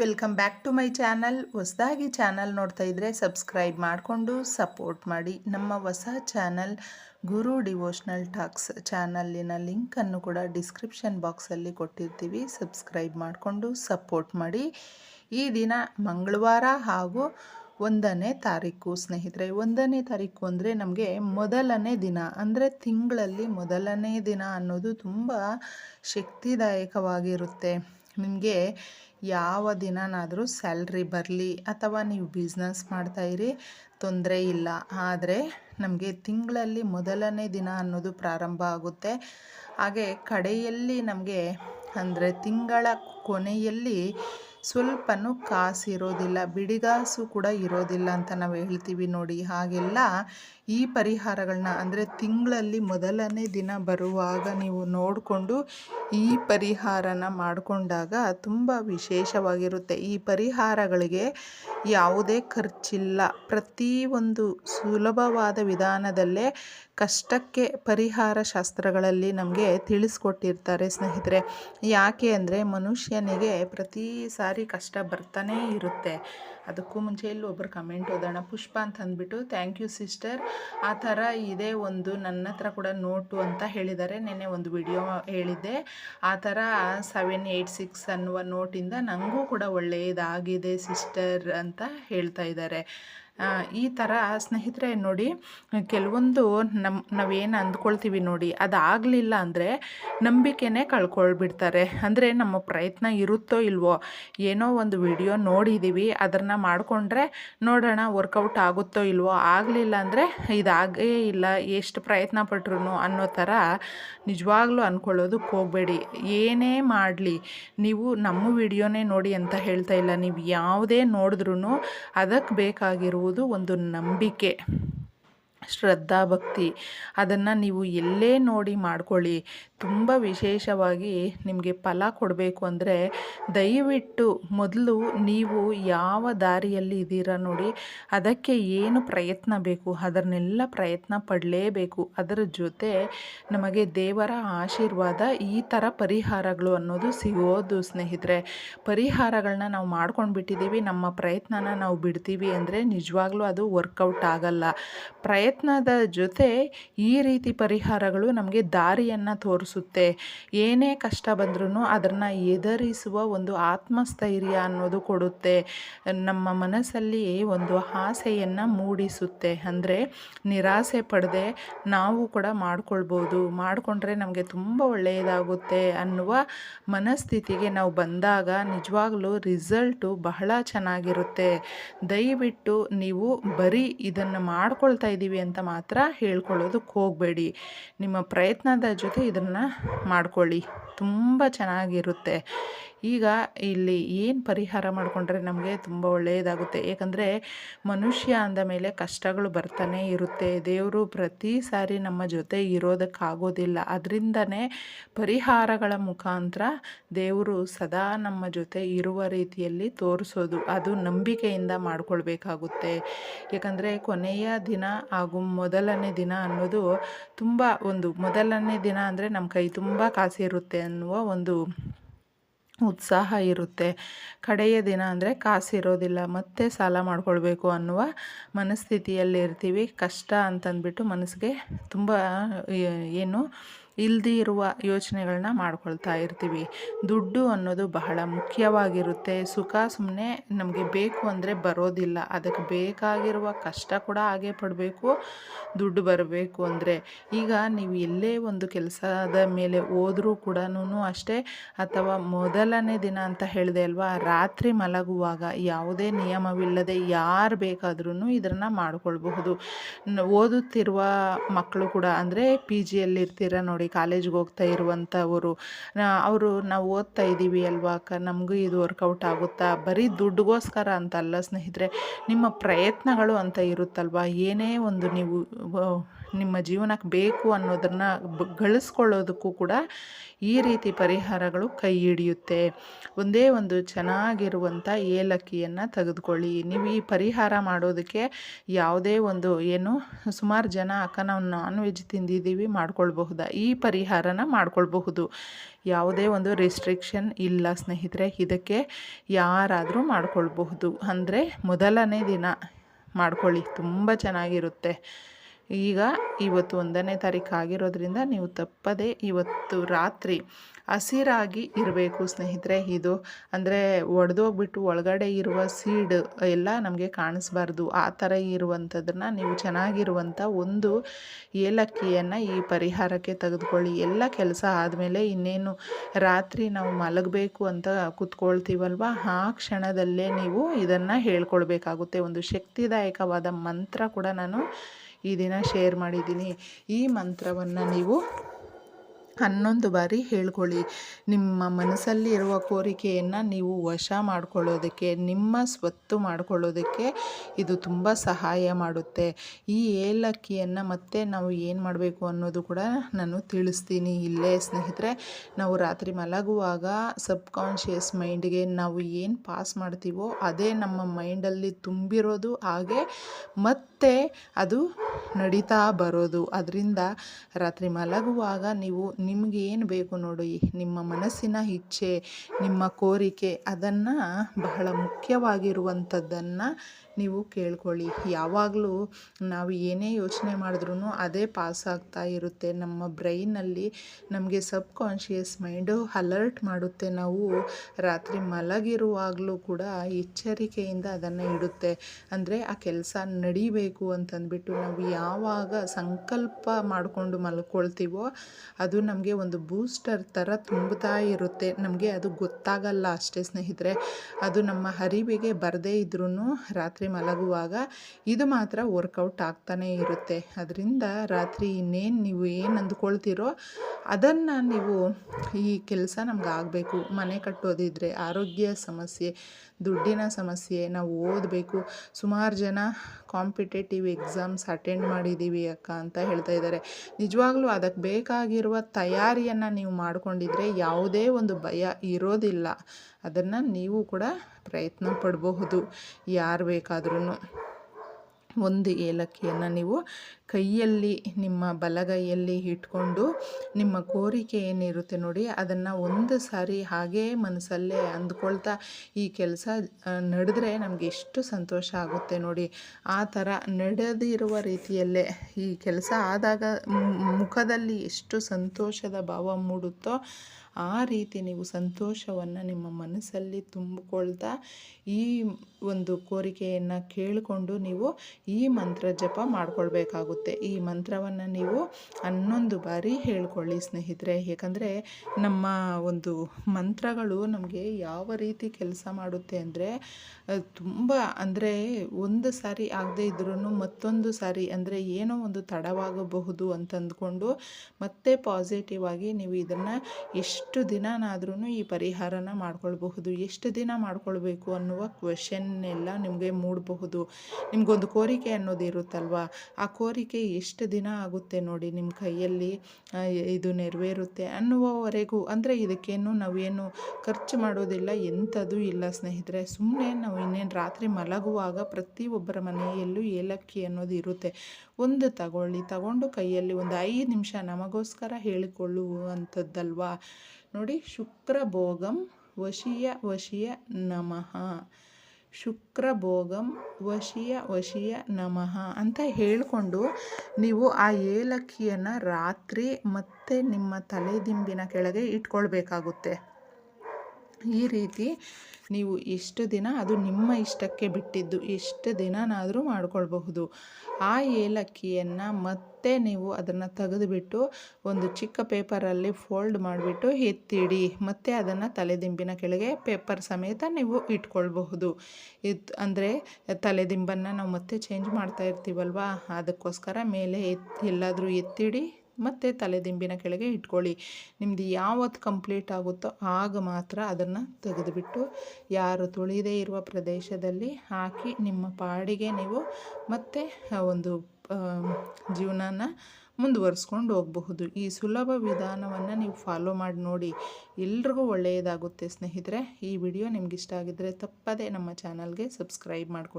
Welcome back to my channel. ಹೊಸದಾಗಿ channel ನೋಡ್ತಾ ಇದ್ದರೆ ಸಬ್ಸ್ಕ್ರೈಬ್ ಮಾಡಿಕೊಂಡು ಸಪೋರ್ಟ್ ಮಾಡಿ. ನಮ್ಮ ಹೊಸ ಚಾನಲ್ ಗುರು ಡಿವೋಷ್ನಲ್ ಟಾಕ್ಸ್ ಚಾನಲ್ಲಿನ ಲಿಂಕನ್ನು ಕೂಡ ಡಿಸ್ಕ್ರಿಪ್ಷನ್ ಬಾಕ್ಸಲ್ಲಿ ಕೊಟ್ಟಿರ್ತೀವಿ. ಸಬ್ಸ್ಕ್ರೈಬ್ ಮಾಡಿಕೊಂಡು ಸಪೋರ್ಟ್ ಮಾಡಿ. ಈ ದಿನ ಮಂಗಳವಾರ ಹಾಗೂ ಒಂದನೇ ತಾರೀಕು ಸ್ನೇಹಿತರೆ, ಒಂದನೇ ತಾರೀಕು ಅಂದರೆ ನಮಗೆ ಮೊದಲನೇ ದಿನ. ಅಂದರೆ ತಿಂಗಳಲ್ಲಿ ಮೊದಲನೇ ದಿನ ಅನ್ನೋದು ತುಂಬ ಶಕ್ತಿದಾಯಕವಾಗಿರುತ್ತೆ. ನಿಮಗೆ ಯಾವ ದಿನನಾದರೂ ಸ್ಯಾಲ್ರಿ ಬರಲಿ ಅಥವಾ ನೀವು ಬಿಸ್ನೆಸ್ ಮಾಡ್ತಾಯಿರಿ ತೊಂದರೆ ಇಲ್ಲ. ಆದರೆ ನಮಗೆ ತಿಂಗಳಲ್ಲಿ ಮೊದಲನೇ ದಿನ ಅನ್ನೋದು ಪ್ರಾರಂಭ ಆಗುತ್ತೆ. ಹಾಗೆ ಕಡೆಯಲ್ಲಿ ನಮಗೆ ಅಂದರೆ ತಿಂಗಳ ಕೊನೆಯಲ್ಲಿ ಸ್ವಲ್ಪನೂ ಕಾಸಿರೋದಿಲ್ಲ ಬಿಡಿಗಾಸು ಕೂಡ ಇರೋದಿಲ್ಲ ಅಂತ ನಾವು ಹೇಳ್ತೀವಿ ನೋಡಿ. ಹಾಗೆಲ್ಲ ಈ ಪರಿಹಾರಗಳನ್ನ ಅಂದರೆ ತಿಂಗಳಲ್ಲಿ ಮೊದಲನೇ ದಿನ ಬರುವಾಗ ನೀವು ನೋಡಿಕೊಂಡು ಈ ಪರಿಹಾರನ ಮಾಡಿಕೊಂಡಾಗ ತುಂಬ ವಿಶೇಷವಾಗಿರುತ್ತೆ. ಈ ಪರಿಹಾರಗಳಿಗೆ ಯಾವುದೇ ಖರ್ಚಿಲ್ಲ. ಪ್ರತಿಯೊಂದು ಸುಲಭವಾದ ವಿಧಾನದಲ್ಲೇ ಕಷ್ಟಕ್ಕೆ ಪರಿಹಾರ ಶಾಸ್ತ್ರಗಳಲ್ಲಿ ನಮಗೆ ತಿಳಿಸ್ಕೊಟ್ಟಿರ್ತಾರೆ ಸ್ನೇಹಿತರೆ. ಯಾಕೆ ಅಂದರೆ ಮನುಷ್ಯನಿಗೆ ಪ್ರತಿ ಸಾರಿ ಕಷ್ಟ ಬರ್ತಾನೇ ಇರುತ್ತೆ. ಅದಕ್ಕೂ ಮುಂಚೆ ಇಲ್ಲಿ ಒಬ್ಬರು ಕಮೆಂಟ್ ಓದೋಣ. ಪುಷ್ಪ ಅಂತ ಅಂದ್ಬಿಟ್ಟು ಥ್ಯಾಂಕ್ ಯು ಸಿಸ್ಟರ್. ಆ ಥರ ಇದೆ ಒಂದು ನನ್ನ ಹತ್ರ ಕೂಡ ನೋಟು ಅಂತ ಹೇಳಿದ್ದಾರೆ. ನೆನ್ನೆ ಒಂದು ವಿಡಿಯೋ ಹೇಳಿದ್ದೆ. ಆ ಥರ ಸೆವೆನ್ ಏಯ್ಟ್ ಸಿಕ್ಸ್ ಅನ್ನುವ ನೋಟಿಂದ ನನಗೂ ಕೂಡ ಒಳ್ಳೆಯದಾಗಿದೆ ಸಿಸ್ಟರ್ ಅಂತ ಹೇಳ್ತಾ ಇದ್ದಾರೆ. ಈ ಥರ ಸ್ನೇಹಿತರೆ ನೋಡಿ, ಕೆಲವೊಂದು ನಮ್ಮ ನಾವೇನು ಅಂದ್ಕೊಳ್ತೀವಿ ನೋಡಿ, ಅದಾಗಲಿಲ್ಲ ಅಂದರೆ ನಂಬಿಕೆನೇ ಕಳ್ಕೊಳ್ಬಿಡ್ತಾರೆ. ಅಂದರೆ ನಮ್ಮ ಪ್ರಯತ್ನ ಇರುತ್ತೋ ಇಲ್ವೋ, ಏನೋ ಒಂದು ವಿಡಿಯೋ ನೋಡಿದ್ದೀವಿ ಅದನ್ನು ಮಾಡಿಕೊಂಡ್ರೆ ನೋಡೋಣ ವರ್ಕೌಟ್ ಆಗುತ್ತೋ ಇಲ್ವೋ, ಆಗಲಿಲ್ಲ ಅಂದರೆ ಇದಾಗೇ ಇಲ್ಲ, ಎಷ್ಟು ಪ್ರಯತ್ನ ಪಟ್ರು ಅನ್ನೋ ಥರ ನಿಜವಾಗ್ಲೂ ಅಂದ್ಕೊಳ್ಳೋದಕ್ಕೆ ಹೋಗಬೇಡಿ. ಏನೇ ಮಾಡಲಿ, ನೀವು ನಮ್ಮ ವಿಡಿಯೋನೇ ನೋಡಿ ಅಂತ ಹೇಳ್ತಾ ಇಲ್ಲ, ನೀವು ಯಾವುದೇ ನೋಡಿದ್ರೂ ಅದಕ್ಕೆ ಬೇಕಾಗಿರುವ ಒಂದು ನಂಬಿಕೆ ಶ್ರದ್ಧಾ ಭಕ್ತಿ ಅದನ್ನು ನೀವು ಎಲ್ಲೇ ನೋಡಿ ಮಾಡ್ಕೊಳ್ಳಿ. ತುಂಬ ವಿಶೇಷವಾಗಿ ನಿಮಗೆ ಫಲ ಕೊಡಬೇಕು ಅಂದರೆ ದಯವಿಟ್ಟು ಮೊದಲು ನೀವು ಯಾವ ದಾರಿಯಲ್ಲಿ ಇದ್ದೀರಾ ನೋಡಿ, ಅದಕ್ಕೆ ಏನು ಪ್ರಯತ್ನ ಬೇಕು, ಅದನ್ನೆಲ್ಲ ಪ್ರಯತ್ನ ಪಡಲೇಬೇಕು. ಅದರ ಜೊತೆ ನಮಗೆ ದೇವರ ಆಶೀರ್ವಾದ ಈ ಥರ ಪರಿಹಾರಗಳು ಅನ್ನೋದು ಸಿಗೋದು ಸ್ನೇಹಿತರೆ. ಪರಿಹಾರಗಳನ್ನ ನಾವು ಮಾಡ್ಕೊಂಡು ಬಿಟ್ಟಿದ್ದೀವಿ ನಮ್ಮ ಪ್ರಯತ್ನನ ನಾವು ಬಿಡ್ತೀವಿ ಅಂದರೆ ನಿಜವಾಗ್ಲೂ ಅದು ವರ್ಕೌಟ್ ಆಗಲ್ಲ. ಪ್ರಯತ್ನದ ಜೊತೆ ಈ ರೀತಿ ಪರಿಹಾರಗಳು ನಮಗೆ ದಾರಿಯನ್ನು ತೋರಿಸ್ ತೋರಿಸುತ್ತೆ ಏನೇ ಕಷ್ಟ ಬಂದ್ರೂ ಅದನ್ನು ಎದುರಿಸುವ ಒಂದು ಆತ್ಮಸ್ಥೈರ್ಯ ಅನ್ನೋದು ಕೊಡುತ್ತೆ. ನಮ್ಮ ಮನಸ್ಸಲ್ಲಿ ಒಂದು ಆಸೆಯನ್ನು ಮೂಡಿಸುತ್ತೆ. ಅಂದರೆ ನಿರಾಸೆ ಪಡದೆ ನಾವು ಕೂಡ ಮಾಡ್ಕೊಳ್ಬೋದು. ಮಾಡಿಕೊಂಡ್ರೆ ನಮಗೆ ತುಂಬ ಒಳ್ಳೆಯದಾಗುತ್ತೆ ಅನ್ನುವ ಮನಸ್ಥಿತಿಗೆ ನಾವು ಬಂದಾಗ ನಿಜವಾಗ್ಲೂ ರಿಸಲ್ಟು ಬಹಳ ಚೆನ್ನಾಗಿರುತ್ತೆ. ದಯವಿಟ್ಟು ನೀವು ಬರೀ ಇದನ್ನು ಮಾಡ್ಕೊಳ್ತಾ ಇದ್ದೀವಿ ಅಂತ ಮಾತ್ರ ಹೇಳ್ಕೊಳ್ಳೋದಕ್ಕೆ ಹೋಗಬೇಡಿ. ನಿಮ್ಮ ಪ್ರಯತ್ನದ ಜೊತೆ ಇದನ್ನು ಮಾಡ್ಕೊಳ್ಳಿ. ತುಂಬ ಚೆನ್ನಾಗಿರುತ್ತೆ. ಈಗ ಇಲ್ಲಿ ಏನು ಪರಿಹಾರ ಮಾಡಿಕೊಂಡ್ರೆ ನಮಗೆ ತುಂಬ ಒಳ್ಳೆಯದಾಗುತ್ತೆ. ಏಕೆಂದರೆ ಮನುಷ್ಯ ಅಂದ ಮೇಲೆ ಕಷ್ಟಗಳು ಬರ್ತಾನೆ ಇರುತ್ತೆ. ದೇವರು ಪ್ರತಿ ಸಾರಿ ನಮ್ಮ ಜೊತೆ ಇರೋದಕ್ಕಾಗೋದಿಲ್ಲ. ಅದರಿಂದನೇ ಪರಿಹಾರಗಳ ಮುಖಾಂತರ ದೇವರು ಸದಾ ನಮ್ಮ ಜೊತೆ ಇರುವ ರೀತಿಯಲ್ಲಿ ತೋರಿಸೋದು. ಅದು ನಂಬಿಕೆಯಿಂದ ಮಾಡಿಕೊಳ್ಬೇಕಾಗುತ್ತೆ. ಏಕೆಂದರೆ ಕೊನೆಯ ದಿನ ಹಾಗೂ ಮೊದಲನೇ ದಿನ ಅನ್ನೋದು ತುಂಬ ಒಂದು ಮೊದಲನೇ ದಿನ ಅಂದರೆ ನಮ್ಮ ಕೈ ತುಂಬ ಕಾಸಿರುತ್ತೆ ಅನ್ನುವ ಒಂದು ಉತ್ಸಾಹ ಇರುತ್ತೆ. ಕಡೆಯ ದಿನ ಅಂದರೆ ಕಾಸಿರೋದಿಲ್ಲ ಮತ್ತೆ ಸಾಲ ಮಾಡ್ಕೊಳ್ಬೇಕು ಅನ್ನುವ ಮನಸ್ಥಿತಿಯಲ್ಲಿರ್ತೀವಿ. ಕಷ್ಟ ಅಂತಂದ್ಬಿಟ್ಟು ಮನಸ್ಸಿಗೆ ತುಂಬ ಏನು ಇಲ್ಲದೇ ಇರುವ ಯೋಚನೆಗಳನ್ನ ಮಾಡ್ಕೊಳ್ತಾ ಇರ್ತೀವಿ. ದುಡ್ಡು ಅನ್ನೋದು ಬಹಳ ಮುಖ್ಯವಾಗಿರುತ್ತೆ. ಸುಖ ಸುಮ್ಮನೆ ನಮಗೆ ಬೇಕು ಅಂದರೆ ಬರೋದಿಲ್ಲ. ಅದಕ್ಕೆ ಬೇಕಾಗಿರುವ ಕಷ್ಟ ಕೂಡ ಹಾಗೆ ಪಡಬೇಕು. ದುಡ್ಡು ಬರಬೇಕು ಅಂದರೆ. ಈಗ ನೀವು ಎಲ್ಲೇ ಒಂದು ಕೆಲಸದ ಮೇಲೆ ಹೋದರೂ ಕೂಡ ಅಷ್ಟೇ. ಅಥವಾ ಮೊದಲನೇ ದಿನ ಅಂತ ಹೇಳಿದೆ ಅಲ್ವಾ? ರಾತ್ರಿ ಮಲಗುವಾಗ ಯಾವುದೇ ನಿಯಮವಿಲ್ಲದೆ ಯಾರು ಬೇಕಾದ್ರೂ ಇದನ್ನು ಮಾಡ್ಕೊಳ್ಬಹುದು. ಓದುತ್ತಿರುವ ಮಕ್ಕಳು ಕೂಡ ಅಂದರೆ ಪಿ ಜಿಯಲ್ಲಿರ್ತೀರ ನೋಡಿ. ಕಾಲೇಜ್ಗೆ ಹೋಗ್ತಾ ಇರುವಂಥವರು ಅವರು ನಾವು ಓದ್ತಾ ಇದ್ದೀವಿ ಅಲ್ವಾ ಅಕ್ಕ? ನಮಗೂ ಇದು ವರ್ಕೌಟ್ ಆಗುತ್ತಾ? ಬರೀ ದುಡ್ಡುಗೋಸ್ಕರ ಅಂತಲ್ಲ ಸ್ನೇಹಿತರೆ, ನಿಮ್ಮ ಪ್ರಯತ್ನಗಳು ಅಂತ ಇರುತ್ತಲ್ವ? ಏನೇ ಒಂದು ನೀವು ನಿಮ್ಮ ಜೀವನಕ್ಕೆ ಬೇಕು ಅನ್ನೋದನ್ನು ಗಳಿಸ್ಕೊಳ್ಳೋದಕ್ಕೂ ಕೂಡ ಈ ರೀತಿ ಪರಿಹಾರಗಳು ಕೈ ಹಿಡಿಯುತ್ತೆ. ಒಂದೇ ಒಂದು ಚೆನ್ನಾಗಿರುವಂಥ ಏಲಕ್ಕಿಯನ್ನು ತೆಗೆದುಕೊಳ್ಳಿ. ನೀವು ಈ ಪರಿಹಾರ ಮಾಡೋದಕ್ಕೆ ಯಾವುದೇ ಒಂದು, ಏನು, ಸುಮಾರು ಜನ ಅಕ್ಕ ನಾವು ನಾನ್ ವೆಜ್ ತಿಂದಿದ್ದೀವಿ, ಮಾಡ್ಕೊಳ್ಬಹುದಾ? ಈ ಪರಿಹಾರನ ಮಾಡ್ಕೊಳ್ಬಹುದು. ಯಾವುದೇ ಒಂದು ರಿಸ್ಟ್ರಿಕ್ಷನ್ ಇಲ್ಲ ಸ್ನೇಹಿತರೆ, ಇದಕ್ಕೆ ಯಾರಾದರೂ ಮಾಡ್ಕೊಳ್ಬಹುದು. ಅಂದರೆ ಮೊದಲನೇ ದಿನ ಮಾಡ್ಕೊಳ್ಳಿ, ತುಂಬ ಚೆನ್ನಾಗಿರುತ್ತೆ. ಈಗ ಇವತ್ತು ಒಂದನೇ ತಾರೀಕು ಆಗಿರೋದ್ರಿಂದ ನೀವು ತಪ್ಪದೇ ಇವತ್ತು ರಾತ್ರಿ ಹಸಿರಾಗಿ ಇರಬೇಕು ಸ್ನೇಹಿತರೆ. ಇದು ಅಂದರೆ ಒಡೆದೋಗ್ಬಿಟ್ಟು ಒಳಗಡೆ ಇರುವ ಸೀಡ್ ಎಲ್ಲ ನಮಗೆ ಕಾಣಿಸ್ಬಾರ್ದು. ಆ ಥರ ಇರುವಂಥದ್ದನ್ನು ನೀವು ಚೆನ್ನಾಗಿರುವಂಥ ಒಂದು ಏಲಕ್ಕಿಯನ್ನು ಈ ಪರಿಹಾರಕ್ಕೆ ತೆಗೆದುಕೊಳ್ಳಿ. ಎಲ್ಲ ಕೆಲಸ ಆದಮೇಲೆ ಇನ್ನೇನು ರಾತ್ರಿ ನಾವು ಮಲಗಬೇಕು ಅಂತ ಕೂತ್ಕೊಳ್ತೀವಲ್ವ? ಆ ಕ್ಷಣದಲ್ಲೇ ನೀವು ಇದನ್ನು ಹೇಳ್ಕೊಳ್ಬೇಕಾಗುತ್ತೆ. ಒಂದು ಶಕ್ತಿದಾಯಕವಾದ ಮಂತ್ರ ಕೂಡ ನಾನು ಈ ದಿನ ಶೇರ್ ಮಾಡಿದ್ದೀನಿ. ಈ ಮಂತ್ರವನ್ನು ನೀವು ಹನ್ನೊಂದು ಬಾರಿ ಹೇಳ್ಕೊಳ್ಳಿ. ನಿಮ್ಮ ಮನಸ್ಸಲ್ಲಿ ಇರುವ ಕೋರಿಕೆಯನ್ನು ನೀವು ವಶ ಮಾಡಿಕೊಳ್ಳೋದಕ್ಕೆ, ನಿಮ್ಮ ಸ್ವತ್ತು ಮಾಡಿಕೊಳ್ಳೋದಕ್ಕೆ ಇದು ತುಂಬ ಸಹಾಯ ಮಾಡುತ್ತೆ. ಈ ಏಲಕ್ಕಿಯನ್ನು ಮತ್ತೆ ನಾವು ಏನು ಮಾಡಬೇಕು ಅನ್ನೋದು ಕೂಡ ನಾನು ತಿಳಿಸ್ತೀನಿ ಇಲ್ಲೇ ಸ್ನೇಹಿತರೆ. ನಾವು ರಾತ್ರಿ ಮಲಗುವಾಗ ಸಬ್ಕಾನ್ಷಿಯಸ್ ಮೈಂಡ್ಗೆ ನಾವು ಏನು ಪಾಸ್ ಮಾಡ್ತೀವೋ ಅದೇ ನಮ್ಮ ಮೈಂಡಲ್ಲಿ ತುಂಬಿರೋದು ಹಾಗೆ ಮತ್ತೆ ಅದು ನಡೀತಾ ಬರೋದು. ಅದರಿಂದ ರಾತ್ರಿ ಮಲಗುವಾಗ ನೀವು ನಿಮಗೆ ಏನು ಬೇಕು ನೋಡಿ ನಿಮ್ಮ ಮನಸ್ಸಿನ ಇಚ್ಛೆ, ನಿಮ್ಮ ಕೋರಿಕೆ ಅದನ್ನು ಬಹಳ ಮುಖ್ಯವಾಗಿರುವಂಥದ್ದನ್ನು ನೀವು ಕೇಳ್ಕೊಳ್ಳಿ. ಯಾವಾಗಲೂ ನಾವು ಏನೇ ಯೋಚನೆ ಮಾಡಿದ್ರೂ ಅದೇ ಪಾಸ್ ಆಗ್ತಾ ಇರುತ್ತೆ. ನಮ್ಮ ಬ್ರೈನಲ್ಲಿ ನಮಗೆ ಸಬ್ ಕಾನ್ಶಿಯಸ್ ಮೈಂಡು ಅಲರ್ಟ್ ಮಾಡುತ್ತೆ. ನಾವು ರಾತ್ರಿ ಮಲಗಿರುವಾಗಲೂ ಕೂಡ ಎಚ್ಚರಿಕೆಯಿಂದ ಅದನ್ನು ಇಡುತ್ತೆ. ಅಂದರೆ ಆ ಕೆಲಸ ನಡಿಬೇಕು ಅಂತಂದ್ಬಿಟ್ಟು ನಾವು ಯಾವಾಗ ಸಂಕಲ್ಪ ಮಾಡಿಕೊಂಡು ಮಲ್ಕೊಳ್ತೀವೋ ಅದು ನಮಗೆ ಒಂದು ಬೂಸ್ಟರ್ ಥರ ತುಂಬುತ್ತಾ ಇರುತ್ತೆ. ನಮಗೆ ಅದು ಗೊತ್ತಾಗಲ್ಲ ಅಷ್ಟೇ ಸ್ನೇಹಿತರೆ. ಅದು ನಮ್ಮ ಹರಿವಿಗೆ ಬರದೇ ಇದ್ರೂ ರಾತ್ರಿ ಮಲಗುವಾಗ ಇದು ಮಾತ್ರ ವರ್ಕೌಟ್ ಆಗ್ತಾನೇ ಇರುತ್ತೆ. ಅದರಿಂದ ರಾತ್ರಿ ಇನ್ನೇನು ನೀವು ಏನು ಅಂದ್ಕೊಳ್ತೀರೋ ಅದನ್ನು ನೀವು ಈ ಕೆಲಸ ನಮ್ಗೆ ಆಗಬೇಕು. ಮನೆ ಕಟ್ಟೋದಿದ್ರೆ ಆರೋಗ್ಯ ಸಮಸ್ಯೆ ದುಡ್ಡಿನ ಸಮಸ್ಯೆ, ನಾವು ಓದಬೇಕು. ಸುಮಾರು ಜನ ಕಾಂಪಿಟೇಟಿವ್ ಎಕ್ಸಾಮ್ಸ್ ಅಟೆಂಡ್ ಮಾಡಿದ್ದೀವಿ ಅಕ್ಕ ಅಂತ ಹೇಳ್ತಾ ಇದ್ದಾರೆ ನಿಜವಾಗ್ಲೂ ಅದಕ್ಕೆ ಬೇಕಾಗಿರುವ ತಯಾರಿಯನ್ನು ನೀವು ಮಾಡಿಕೊಂಡಿದ್ರೆ ಯಾವುದೇ ಒಂದು ಭಯ ಇರೋದಿಲ್ಲ. ಅದನ್ನು ನೀವು ಕೂಡ ಪ್ರಯತ್ನ ಪಡಬಹುದು. ಯಾರು ಬೇಕಾದ್ರೂ ಒಂದು ಏಲಕ್ಕಿಯನ್ನು ನೀವು ಕೈಯಲ್ಲಿ, ನಿಮ್ಮ ಬಲಗೈಯಲ್ಲಿ ಇಟ್ಕೊಂಡು ನಿಮ್ಮ ಕೋರಿಕೆ ಏನಿರುತ್ತೆ ನೋಡಿ, ಅದನ್ನು ಒಂದು ಸಾರಿ ಹಾಗೇ ಮನಸ್ಸಲ್ಲೇ ಅಂದ್ಕೊಳ್ತಾ ಈ ಕೆಲಸ ನಡೆದ್ರೆ ನಮಗೆ ಎಷ್ಟು ಸಂತೋಷ ಆಗುತ್ತೆ ನೋಡಿ. ಆ ಥರ ನಡೆದಿರುವ ರೀತಿಯಲ್ಲೇ ಈ ಕೆಲಸ ಆದಾಗ ಮುಖದಲ್ಲಿ ಎಷ್ಟು ಸಂತೋಷದ ಭಾವ ಮೂಡುತ್ತೋ ಆ ರೀತಿ ನೀವು ಸಂತೋಷವನ್ನು ನಿಮ್ಮ ಮನಸ್ಸಲ್ಲಿ ತುಂಬಿಕೊಳ್ತಾ ಈ ಒಂದು ಕೋರಿಕೆಯನ್ನು ಕೇಳಿಕೊಂಡು ನೀವು ಈ ಮಂತ್ರ ಜಪ ಮಾಡಿಕೊಳ್ಬೇಕಾಗುತ್ತೆ. ಈ ಮಂತ್ರವನ್ನು ನೀವು ಹನ್ನೊಂದು ಬಾರಿ ಹೇಳ್ಕೊಳ್ಳಿ ಸ್ನೇಹಿತರೆ. ಏಕೆಂದರೆ ನಮ್ಮ ಒಂದು ಮಂತ್ರಗಳು ನಮಗೆ ಯಾವ ರೀತಿ ಕೆಲಸ ಮಾಡುತ್ತೆ ಅಂದರೆ ತುಂಬ ಅಂದರೆ ಒಂದು ಸಾರಿ ಆಗದೇ ಇದ್ರೂ ಮತ್ತೊಂದು ಸಾರಿ ಅಂದರೆ ಏನೋ ಒಂದು ತಡವಾಗಬಹುದು ಅಂತಂದ್ಕೊಂಡು ಮತ್ತೆ ಪಾಸಿಟಿವ್ ಆಗಿ ನೀವು ಇದನ್ನು ಎಷ್ಟು ದಿನನಾದ್ರೂ ಈ ಪರಿಹಾರನ ಮಾಡ್ಕೊಳ್ಬಹುದು? ಎಷ್ಟು ದಿನ ಮಾಡ್ಕೊಳ್ಬೇಕು ಅನ್ನುವ ಕ್ವೆಶನ್ ಎಲ್ಲ ನಿಮಗೆ ಮೂಡಬಹುದು. ನಿಮಗೊಂದು ಕೋರಿಕೆ ಅನ್ನೋದು ಇರುತ್ತಲ್ವ? ಆ ಕೋರಿಕೆ ಎಷ್ಟು ದಿನ ಆಗುತ್ತೆ ನೋಡಿ ನಿಮ್ಮ ಕೈಯಲ್ಲಿ ಇದು ನೆರವೇರುತ್ತೆ ಅನ್ನುವವರೆಗೂ. ಅಂದರೆ ಇದಕ್ಕೇನು ನಾವೇನು ಖರ್ಚು ಮಾಡೋದಿಲ್ಲ ಎಂಥದ್ದು ಇಲ್ಲ ಸ್ನೇಹಿತರೆ. ಸುಮ್ಮನೆ ನಾವು ಇನ್ನೇನು ರಾತ್ರಿ ಮಲಗುವಾಗ ಪ್ರತಿಯೊಬ್ಬರ ಮನೆಯಲ್ಲೂ ಏಲಕ್ಕಿ ಅನ್ನೋದು ಇರುತ್ತೆ. ಒಂದು ತಗೊಳ್ಳಿ, ತಗೊಂಡು ಕೈಯಲ್ಲಿ ಒಂದು ಐದು ನಿಮಿಷ ನಮಗೋಸ್ಕರ ಹೇಳಿಕೊಳ್ಳುವಂಥದ್ದಲ್ವಾ? ನೋಡಿ ಶುಕ್ರ ವಶಿಯ ವಶಿಯ ನಮಃ. ಶುಕ್ರ ವಶಿಯ ವಶಿಯ ವಶೀಯ ನಮಃ ಅಂತ ಹೇಳಿಕೊಂಡು ನೀವು ಆ ಏಲಕ್ಕಿಯನ್ನು ರಾತ್ರಿ ಮತ್ತೆ ನಿಮ್ಮ ತಲೆದಿಂಬಿನ ಕೆಳಗೆ ಇಟ್ಕೊಳ್ಬೇಕಾಗುತ್ತೆ. ಈ ರೀತಿ ನೀವು ಎಷ್ಟು ದಿನ ಅದು ನಿಮ್ಮ ಇಷ್ಟಕ್ಕೆ ಬಿಟ್ಟಿದ್ದು ಎಷ್ಟು ದಿನನಾದರೂ ಮಾಡ್ಕೊಳ್ಬಹುದು. ಆ ಏಲಕ್ಕಿಯನ್ನು ಮತ್ತೆ ನೀವು ಅದನ್ನು ತೆಗೆದುಬಿಟ್ಟು ಒಂದು ಚಿಕ್ಕ ಪೇಪರಲ್ಲಿ ಫೋಲ್ಡ್ ಮಾಡಿಬಿಟ್ಟು ಎತ್ತಿಡಿ. ಮತ್ತೆ ಅದನ್ನು ತಲೆದಿಂಬಿನ ಕೆಳಗೆ ಪೇಪರ್ ಸಮೇತ ನೀವು ಇಟ್ಕೊಳ್ಬಹುದು. ಇದು ಅಂದರೆ ತಲೆದಿಂಬನ್ನು ನಾವು ಮತ್ತೆ ಚೇಂಜ್ ಮಾಡ್ತಾ ಇರ್ತೀವಲ್ವಾ? ಅದಕ್ಕೋಸ್ಕರ ಮೇಲೆ ಎತ್ತಿ ಎಲ್ಲಾದರೂ ಎತ್ತಿಡಿ. ಮತ್ತು ತಲೆದಿಂಬಿನ ಕೆಳಗೆ ಇಟ್ಕೊಳ್ಳಿ. ನಿಮ್ಮದು ಯಾವತ್ತು ಕಂಪ್ಲೀಟ್ ಆಗುತ್ತೋ ಆಗ ಮಾತ್ರ ಅದನ್ನು ತೆಗೆದುಬಿಟ್ಟು ಯಾರು ತುಳಿದೇ ಇರುವ ಪ್ರದೇಶದಲ್ಲಿ ಹಾಕಿ ನಿಮ್ಮ ಪಾಡಿಗೆ ನೀವು ಮತ್ತೆ ಒಂದು ಜೀವನನ ಮುಂದುವರಿಸ್ಕೊಂಡು ಹೋಗಬಹುದು. ಈ ಸುಲಭ ವಿಧಾನವನ್ನು ನೀವು ಫಾಲೋ ಮಾಡಿ ನೋಡಿ. ಎಲ್ರಿಗೂ ಒಳ್ಳೆಯದಾಗುತ್ತೆ ಸ್ನೇಹಿತರೆ. ಈ ವಿಡಿಯೋ ನಿಮ್ಗೆ ಇಷ್ಟ ಆಗಿದ್ದರೆ ತಪ್ಪದೇ ನಮ್ಮ ಚಾನಲ್ಗೆ ಸಬ್ಸ್ಕ್ರೈಬ್ ಮಾಡ್ಕೊಳ್ಳಿ